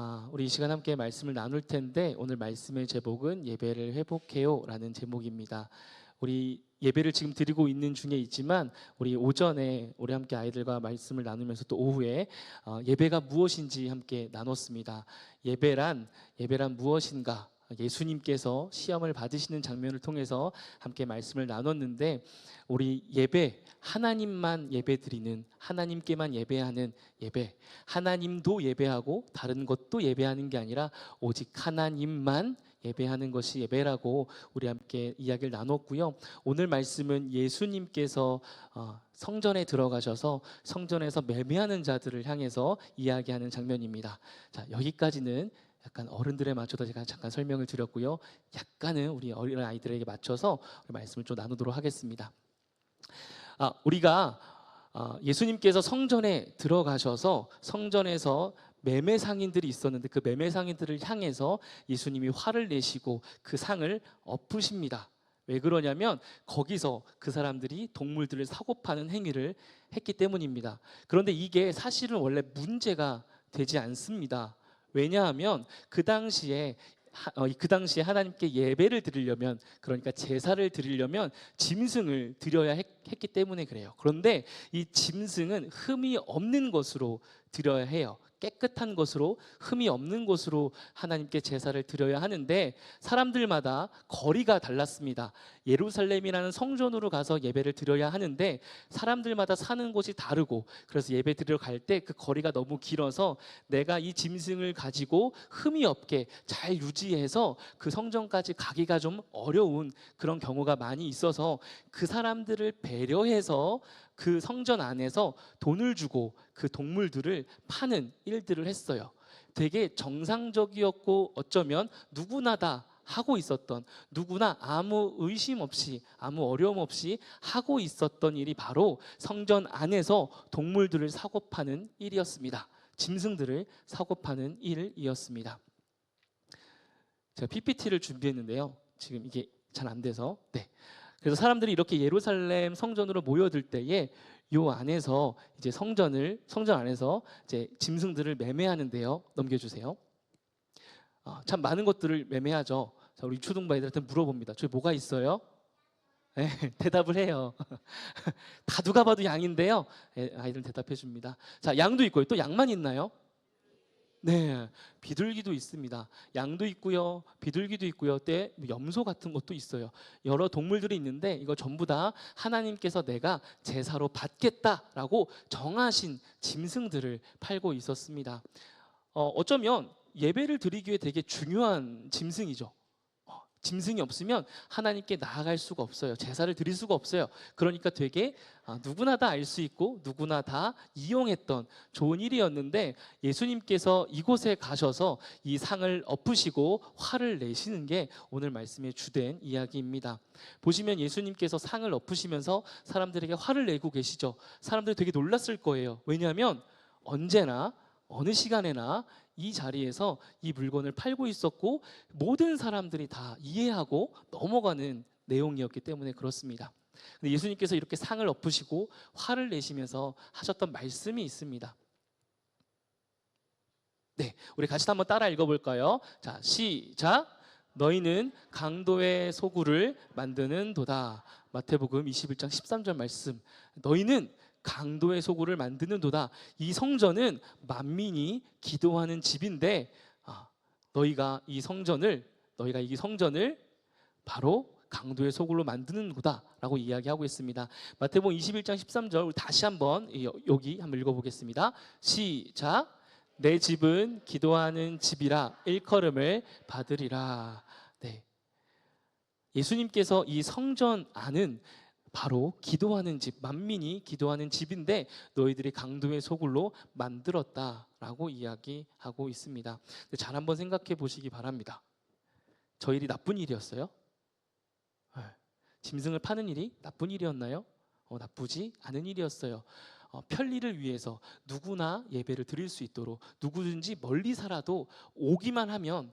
아, 우리 이 시간 함께 말씀을 나눌 텐데 오늘 말씀의 제목은 예배를 회복해요라는 제목입니다. 우리 예배를 지금 드리고 있는 중에 있지만 우리 오전에 우리 함께 아이들과 말씀을 나누면서 또 오후에 어, 예배가 무엇인지 함께 나눴습니다. 예배란 예배란 무엇인가? 예수님께서 시험을 받으시는 장면을 통해서 함께 말씀을 나눴는데 우리 예배 하나님만 예배드리는 하나님께만 예배하는 예배 하나님도 예배하고 다른 것도 예배하는 게 아니라 오직 하나님만 예배하는 것이 예배라고 우리 함께 이야기를 나눴고요. 오늘 말씀은 예수님께서 어, 성전에 들어가셔서 성전에서 매매하는 자들을 향해서 이야기하는 장면입니다. 자, 여기까지는 약간 어른들에 맞춰서 제가 잠깐 설명을 드렸고요. 약간은 우리 어린 아이들에게 맞춰서 말씀을 좀 나누도록 하겠습니다. 아, 우리가 아, 예수님께서 성전에 들어가셔서 성전에서 매매 상인들이 있었는데 그 매매 상인들을 향해서 예수님이 화를 내시고 그 상을 엎으십니다. 왜 그러냐면 거기서 그 사람들이 동물들을 사고 파는 행위를 했기 때문입니다. 그런데 이게 사실은 원래 문제가 되지 않습니다. 왜냐하면 그 당시에 하- 어, 그 당시에 하나님께 예배를 드리려면 그러니까 제사를 드리려면 짐승을 드려야 했, 했기 때문에 그래요. 그런데 이 짐승은 흠이 없는 것으로 드려야 해요. 깨끗한 것으로 흠이 없는 것으로 하나님께 제사를 드려야 하는데 사람들마다 거리가 달랐습니다. 예루살렘이라는 성전으로 가서 예배를 드려야 하는데 사람들마다 사는 곳이 다르고 그래서 예배 드리러 갈 때 그 거리가 너무 길어서 내가 이 짐승을 가지고 흠이 없게 잘 유지해서 그 성전까지 가기가 좀 어려운 그런 경우가 많이 있어서 그 사람들을 배려해서 그 성전 안에서 돈을 주고 그 동물들을 파는 일들을 했어요. 되게 정상적이었고 어쩌면 누구나 다 하고 있었던 누구나 아무 의심 없이 아무 어려움 없이 하고 있었던 일이 바로 성전 안에서 동물들을 사고 파는 일이었습니다. 짐승들을 사고 파는 일이었습니다. 제가 PPT를 준비했는데요. 지금 이게 잘 안 돼서 네. 그래서 사람들이 이렇게 예루살렘 성전으로 모여들 때에 요 안에서 이제 성전을 성전 안에서 이제 짐승들을 매매하는데요. 넘겨주세요. 어, 참 많은 것들을 매매하죠. 자, 우리 초등부아이들한테 물어봅니다. 저기 뭐가 있어요? 네, 대답을 해요. 다 누가 봐도 양인데요. 예, 아이들은 대답해 줍니다. 자, 양도 있고요. 또 양만 있나요? 네, 비둘기도 있습니다. 양도 있고요, 비둘기도 있고요, 때 염소 같은 것도 있어요. 여러 동물들이 있는데 이거 전부 다 하나님께서 내가 제사로 받겠다라고 정하신 짐승들을 팔고 있었습니다. 어, 어쩌면 예배를 드리기 위해 되게 중요한 짐승이죠. 어, 짐승이 없으면 하나님께 나아갈 수가 없어요. 제사를 드릴 수가 없어요. 그러니까 되게 아, 누구나 다 알 수 있고 누구나 다 이용했던 좋은 일이었는데 예수님께서 이곳에 가셔서 이 상을 엎으시고 화를 내시는 게 오늘 말씀의 주된 이야기입니다. 보시면 예수님께서 상을 엎으시면서 사람들에게 화를 내고 계시죠. 사람들이 되게 놀랐을 거예요. 왜냐하면 언제나 어느 시간에나 이 자리에서 이 물건을 팔고 있었고 모든 사람들이 다 이해하고 넘어가는 내용이었기 때문에 그렇습니다. 근데 예수님께서 이렇게 상을 엎으시고 화를 내시면서 하셨던 말씀이 있습니다. 네, 우리 같이 한번 따라 읽어볼까요? 자, 시작. 너희는 강도의 소굴을 만드는 도다. 마태복음 21장 13절 말씀. 너희는 강도의 소굴을 만드는 도다. 이 성전은 만민이 기도하는 집인데 아, 너희가 이 성전을 너희가 이 성전을 바로 강도의 소굴로 만드는 거다라고 이야기하고 있습니다. 마태복음 21장 13절 우리 다시 한번 이- 여기 한번 읽어보겠습니다. 시작. 내 집은 기도하는 집이라 일컬음을 받으리라. 네. 예수님께서 이 성전 안은 바로 기도하는 집, 만민이 기도하는 집인데 너희들이 강도의 소굴로 만들었다라고 이야기하고 있습니다. 잘 한번 생각해 보시기 바랍니다. 저 일이 나쁜 일이었어요? 네. 짐승을 파는 일이 나쁜 일이었나요? 어, 나쁘지 않은 일이었어요. 어, 편리를 위해서 누구나 예배를 드릴 수 있도록 누구든지 멀리 살아도 오기만 하면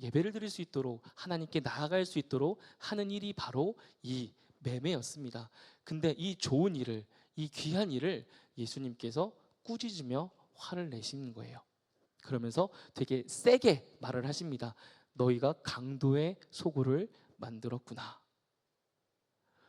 예배를 드릴 수 있도록 하나님께 나아갈 수 있도록 하는 일이 바로 이 매매였습니다. 근데 이 좋은 일을 이 귀한 일을 예수님께서 꾸짖으며 화를 내시는 거예요. 그러면서 되게 세게 말을 하십니다. 너희가 강도의 소굴을 만들었구나.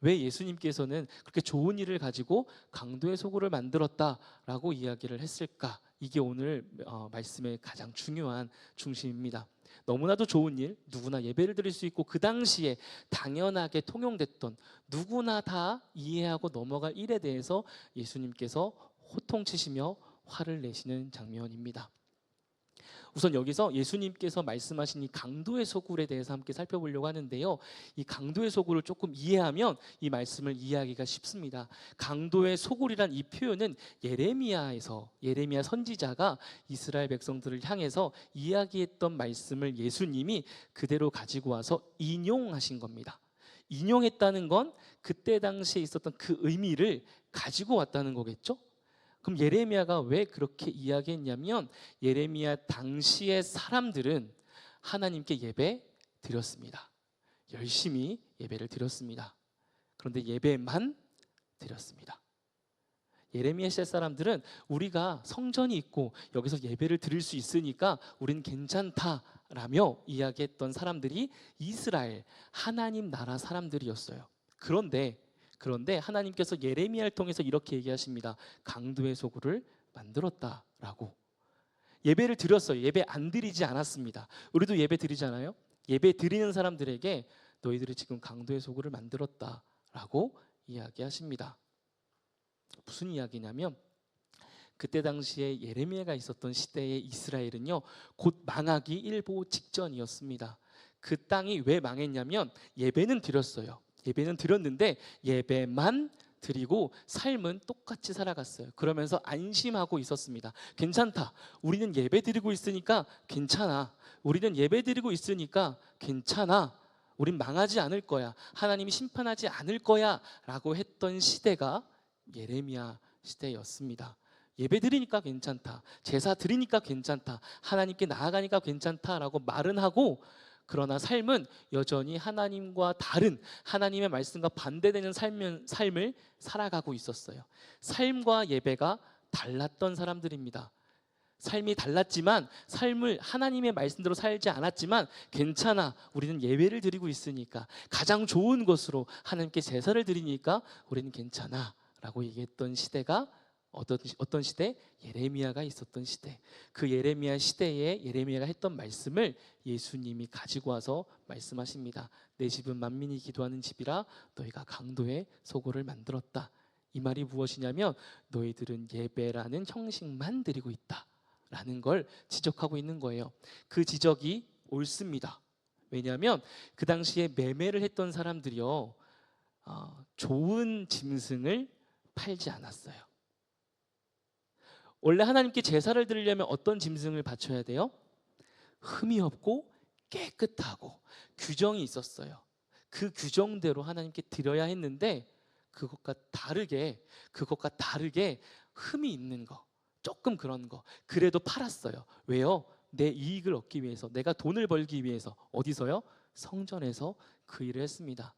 왜 예수님께서는 그렇게 좋은 일을 가지고 강도의 소굴을 만들었다라고 이야기를 했을까? 이게 오늘 어, 말씀의 가장 중요한 중심입니다. 너무나도 좋은 일, 누구나 예배를 드릴 수 있고 그 당시에 당연하게 통용됐던 누구나 다 이해하고 넘어갈 일에 대해서 예수님께서 호통치시며 화를 내시는 장면입니다. 우선 여기서 예수님께서 말씀하신 이 강도의 소굴에 대해서 함께 살펴보려고 하는데요. 이 강도의 소굴을 조금 이해하면 이 말씀을 이해하기가 쉽습니다. 강도의 소굴이란 이 표현은 예레미야에서 예레미야 선지자가 이스라엘 백성들을 향해서 이야기했던 말씀을 예수님이 그대로 가지고 와서 인용하신 겁니다. 인용했다는 건 그때 당시에 있었던 그 의미를 가지고 왔다는 거겠죠? 그럼 예레미야가 왜 그렇게 이야기했냐면 예레미야 당시의 사람들은 하나님께 예배 드렸습니다. 열심히 예배를 드렸습니다. 그런데 예배만 드렸습니다. 예레미야 시대 사람들은 우리가 성전이 있고 여기서 예배를 드릴 수 있으니까 우린 괜찮다라며 이야기했던 사람들이 이스라엘 하나님 나라 사람들이었어요. 그런데 그런데 하나님께서 예레미야를 통해서 이렇게 얘기하십니다. 강도의 소굴을 만들었다라고. 예배를 드렸어요. 예배 안 드리지 않았습니다. 우리도 예배 드리잖아요. 예배 드리는 사람들에게 너희들이 지금 강도의 소굴을 만들었다라고 이야기하십니다. 무슨 이야기냐면 그때 당시에 예레미야가 있었던 시대의 이스라엘은요 곧 망하기 일보 직전이었습니다. 그 땅이 왜 망했냐면 예배는 드렸어요. 예배는 드렸는데 예배만 드리고 삶은 똑같이 살아갔어요. 그러면서 안심하고 있었습니다. 괜찮다. 우리는 예배 드리고 있으니까 괜찮아. 우리는 예배 드리고 있으니까 괜찮아. 우린 망하지 않을 거야. 하나님이 심판하지 않을 거야. 라고 했던 시대가 예레미야 시대였습니다. 예배 드리니까 괜찮다. 제사 드리니까 괜찮다. 하나님께 나아가니까 괜찮다 라고 말은 하고 그러나 삶은 여전히 하나님과 다른 하나님의 말씀과 반대되는 삶, 삶을 살아가고 있었어요. 삶과 예배가 달랐던 사람들입니다. 삶이 달랐지만 삶을 하나님의 말씀대로 살지 않았지만 괜찮아 우리는 예배를 드리고 있으니까 가장 좋은 것으로 하나님께 제사를 드리니까 우리는 괜찮아 라고 얘기했던 시대가 어떤, 어떤 시대? 예레미야가 있었던 시대. 그 예레미야 시대에 예레미야가 했던 말씀을 예수님이 가지고 와서 말씀하십니다. 내 집은 만민이 기도하는 집이라 너희가 강도의 소굴을 만들었다. 이 말이 무엇이냐면 너희들은 예배라는 형식만 드리고 있다. 라는 걸 지적하고 있는 거예요. 그 지적이 옳습니다. 왜냐하면 그 당시에 매매를 했던 사람들이요. 어, 좋은 짐승을 팔지 않았어요. 원래 하나님께 제사를 드리려면 어떤 짐승을 바쳐야 돼요? 흠이 없고 깨끗하고 규정이 있었어요. 그 규정대로 하나님께 드려야 했는데 그것과 다르게 그것과 다르게 흠이 있는 거 조금 그런 거 그래도 팔았어요. 왜요? 내 이익을 얻기 위해서 내가 돈을 벌기 위해서 어디서요? 성전에서 그 일을 했습니다.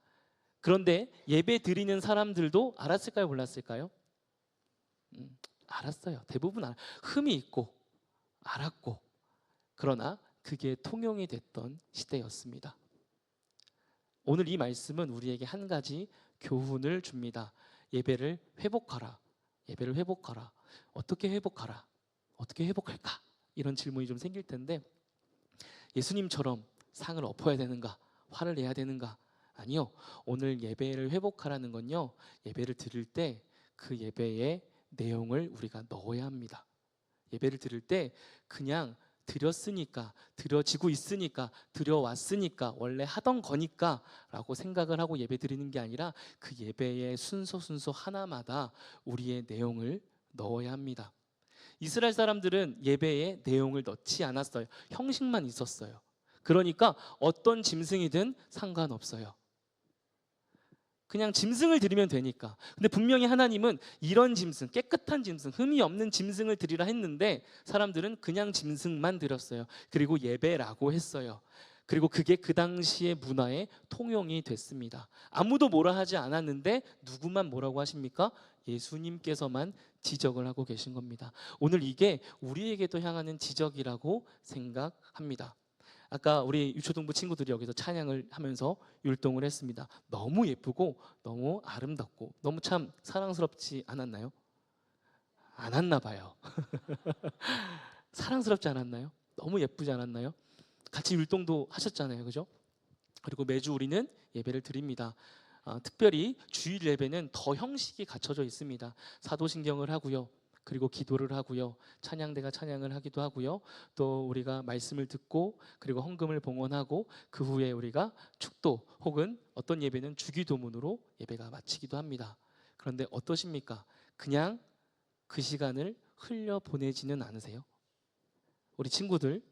그런데 예배 드리는 사람들도 알았을까요? 몰랐을까요? 음, 알았어요. 대부분 알, 흠이 있고 알았고 그러나 그게 통용이 됐던 시대였습니다. 오늘 이 말씀은 우리에게 한 가지 교훈을 줍니다. 예배를 회복하라. 예배를 회복하라. 어떻게 회복하라? 어떻게 회복할까? 이런 질문이 좀 생길 텐데 예수님처럼 상을 엎어야 되는가? 화를 내야 되는가? 아니요. 오늘 예배를 회복하라는 건요. 예배를 드릴 때 그 예배에 내용을 우리가 넣어야 합니다. 예배를 드릴 때 그냥 드렸으니까 드려지고 있으니까 드려왔으니까 원래 하던 거니까 라고 생각을 하고 예배 드리는 게 아니라 그 예배의 순서 순서 하나마다 우리의 내용을 넣어야 합니다. 이스라엘 사람들은 예배에 내용을 넣지 않았어요. 형식만 있었어요. 그러니까 어떤 짐승이든 상관없어요. 그냥 짐승을 드리면 되니까. 근데 분명히 하나님은 이런 짐승, 깨끗한 짐승, 흠이 없는 짐승을 드리라 했는데 사람들은 그냥 짐승만 드렸어요. 그리고 예배라고 했어요. 그리고 그게 그 당시의 문화의 통용이 됐습니다. 아무도 뭐라 하지 않았는데 누구만 뭐라고 하십니까? 예수님께서만 지적을 하고 계신 겁니다. 오늘 이게 우리에게도 향하는 지적이라고 생각합니다. 아까 우리 유초동부 친구들이 여기서 찬양을 하면서 율동을 했습니다. 너무 예쁘고 너무 아름답고 너무 참 사랑스럽지 않았나요? 않았나 봐요. 사랑스럽지 않았나요? 너무 예쁘지 않았나요? 같이 율동도 하셨잖아요, 그죠? 그리고 매주 우리는 예배를 드립니다. 아, 특별히 주일 예배는 더 형식이 갖춰져 있습니다. 사도신경을 하고요. 그리고 기도를 하고요. 찬양대가 찬양을 하기도 하고요. 또 우리가 말씀을 듣고 그리고 헌금을 봉헌하고 그 후에 우리가 축도 혹은 어떤 예배는 주기도문으로 예배가 마치기도 합니다. 그런데 어떠십니까? 그냥 그 시간을 흘려 보내지는 않으세요? 우리 친구들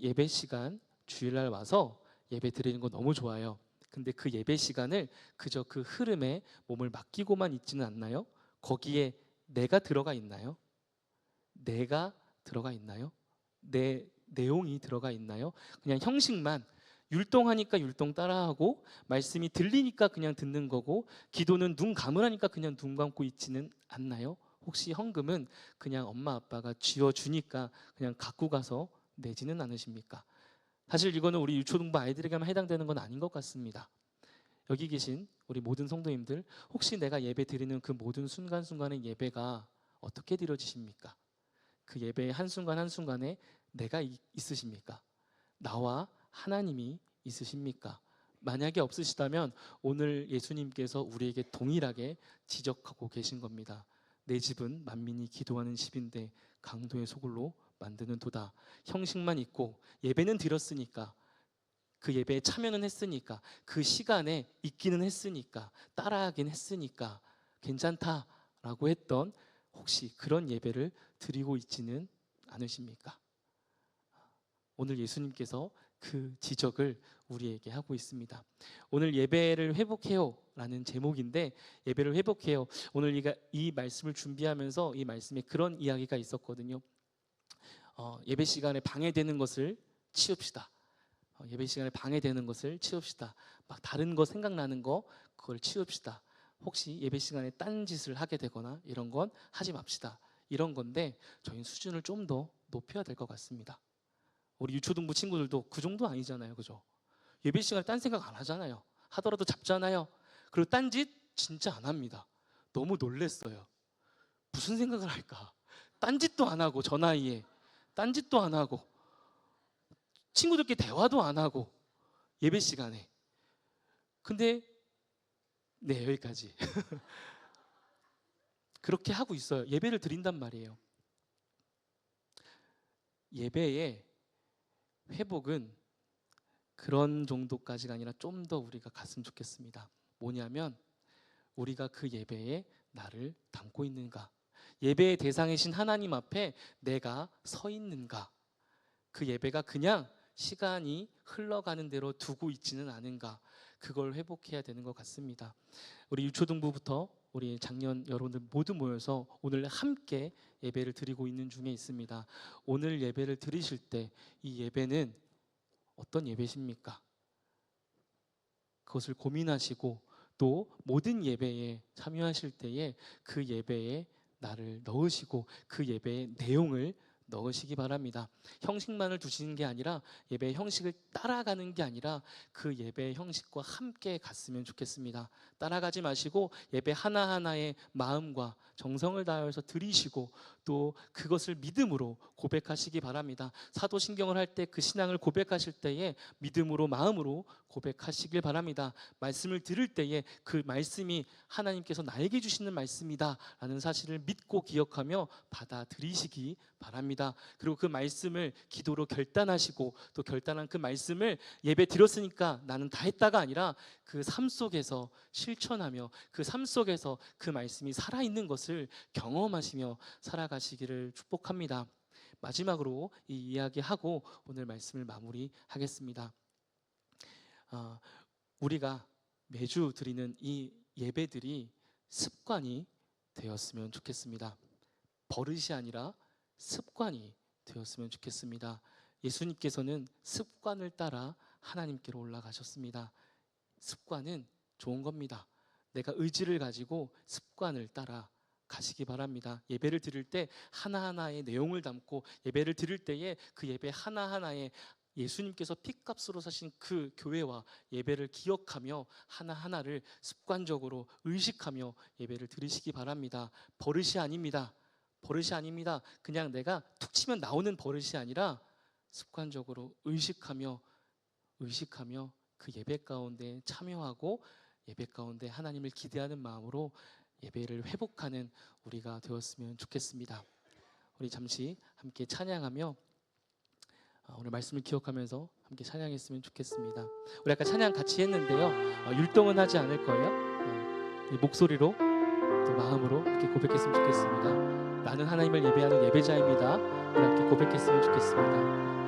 예배 시간 주일날 와서 예배 드리는 거 너무 좋아요. 근데 그 예배 시간을 그저 그 흐름에 몸을 맡기고만 있지는 않나요? 거기에 내가 들어가 있나요? 내가 들어가 있나요? 내 내용이 들어가 있나요? 그냥 형식만 율동하니까 율동 따라하고 말씀이 들리니까 그냥 듣는 거고 기도는 눈 감으라니까 그냥 눈 감고 있지는 않나요? 혹시 헌금은 그냥 엄마 아빠가 쥐어 주니까 그냥 갖고 가서 내지는 않으십니까? 사실 이거는 우리 유초등부 아이들에게만 해당되는 건 아닌 것 같습니다. 여기 계신 우리 모든 성도님들 혹시 내가 예배 드리는 그 모든 순간순간의 예배가 어떻게 드려지십니까? 그 예배의 한순간 한순간에 내가 이- 있으십니까? 나와 하나님이 있으십니까? 만약에 없으시다면 오늘 예수님께서 우리에게 동일하게 지적하고 계신 겁니다. 내 집은 만민이 기도하는 집인데 강도의 소굴로 만드는 도다. 형식만 있고 예배는 드렸으니까 그 예배에 참여는 했으니까 그 시간에 있기는 했으니까 따라하긴 했으니까 괜찮다라고 했던 혹시 그런 예배를 드리고 있지는 않으십니까? 오늘 예수님께서 그 지적을 우리에게 하고 있습니다. 오늘 예배를 회복해요 라는 제목인데 예배를 회복해요. 오늘 이 말씀을 준비하면서 이 말씀에 그런 이야기가 있었거든요. 어, 예배 시간에 방해되는 것을 치웁시다. 어, 예배 시간에 방해되는 것을 치웁시다. 막 다른 거 생각나는 거 그걸 치웁시다. 혹시 예배 시간에 딴 짓을 하게 되거나 이런 건 하지 맙시다. 이런 건데 저희 수준을 좀 더 높여야 될 것 같습니다. 우리 유초등부 친구들도 그 정도 아니잖아요, 그죠? 예배 시간에 딴 생각 안 하잖아요. 하더라도 잡잖아요. 그리고 딴 짓 진짜 안 합니다. 너무 놀랬어요. 무슨 생각을 할까? 딴 짓도 안 하고 저 나이에 딴 짓도 안 하고 친구들끼리 대화도 안 하고 예배 시간에. 근데 네 여기까지. 그렇게 하고 있어요. 예배를 드린단 말이에요. 예배의 회복은 그런 정도까지가 아니라 좀 더 우리가 갔으면 좋겠습니다. 뭐냐면 우리가 그 예배에 나를 담고 있는가? 예배의 대상이신 하나님 앞에 내가 서 있는가? 그 예배가 그냥 시간이 흘러가는 대로 두고 있지는 않은가 그걸 회복해야 되는 것 같습니다. 우리 유초등부부터 우리 작년 여러분들 모두 모여서 오늘 함께 예배를 드리고 있는 중에 있습니다. 오늘 예배를 드리실 때 이 예배는 어떤 예배십니까? 그것을 고민하시고 또 모든 예배에 참여하실 때에 그 예배에 나를 넣으시고 그 예배의 내용을 넣으시기 바랍니다. 형식만을 두시는 게 아니라 예배의 형식을 따라가는 게 아니라 그 예배의 형식과 함께 갔으면 좋겠습니다. 따라가지 마시고 예배 하나하나의 마음과 정성을 다해서 드리시고 또 그것을 믿음으로 고백하시기 바랍니다. 사도신경을 할 때 그 신앙을 고백하실 때에 믿음으로 마음으로 고백하시길 바랍니다. 말씀을 들을 때에 그 말씀이 하나님께서 나에게 주시는 말씀이다라는 사실을 믿고 기억하며 받아들이시기 바랍니다. 그리고 그 말씀을 기도로 결단하시고 또 결단한 그 말씀을 예배 드렸으니까 나는 다 했다가 아니라 그 삶 속에서 실천하며 그 삶 속에서 그 말씀이 살아 있는 것을 경험하시며 살아가시기를 축복합니다. 마지막으로 이 이야기하고 오늘 말씀을 마무리하겠습니다. 아, 우리가 매주 드리는 이 예배들이 습관이 되었으면 좋겠습니다. 버릇이 아니라 습관이 되었으면 좋겠습니다. 예수님께서는 습관을 따라 하나님께로 올라가셨습니다. 습관은 좋은 겁니다. 내가 의지를 가지고 습관을 따라 가시기 바랍니다. 예배를 드릴 때 하나하나의 내용을 담고 예배를 드릴 때에 그 예배 하나하나에 예수님께서 피값으로 사신 그 교회와 예배를 기억하며 하나하나를 습관적으로 의식하며 예배를 드리시기 바랍니다. 버릇이 아닙니다. 버릇이 아닙니다. 그냥 내가 툭 치면 나오는 버릇이 아니라 습관적으로 의식하며 의식하며 그 예배 가운데 참여하고 예배 가운데 하나님을 기대하는 마음으로 예배를 회복하는 우리가 되었으면 좋겠습니다. 우리 잠시 함께 찬양하며 어, 오늘 말씀을 기억하면서 함께 찬양했으면 좋겠습니다. 우리 아까 찬양 같이 했는데요. 어, 율동은 하지 않을 거예요. 어, 이 목소리로 또 마음으로 이렇게 고백했으면 좋겠습니다. 나는 하나님을 예배하는 예배자입니다. 함께 고백했으면 좋겠습니다.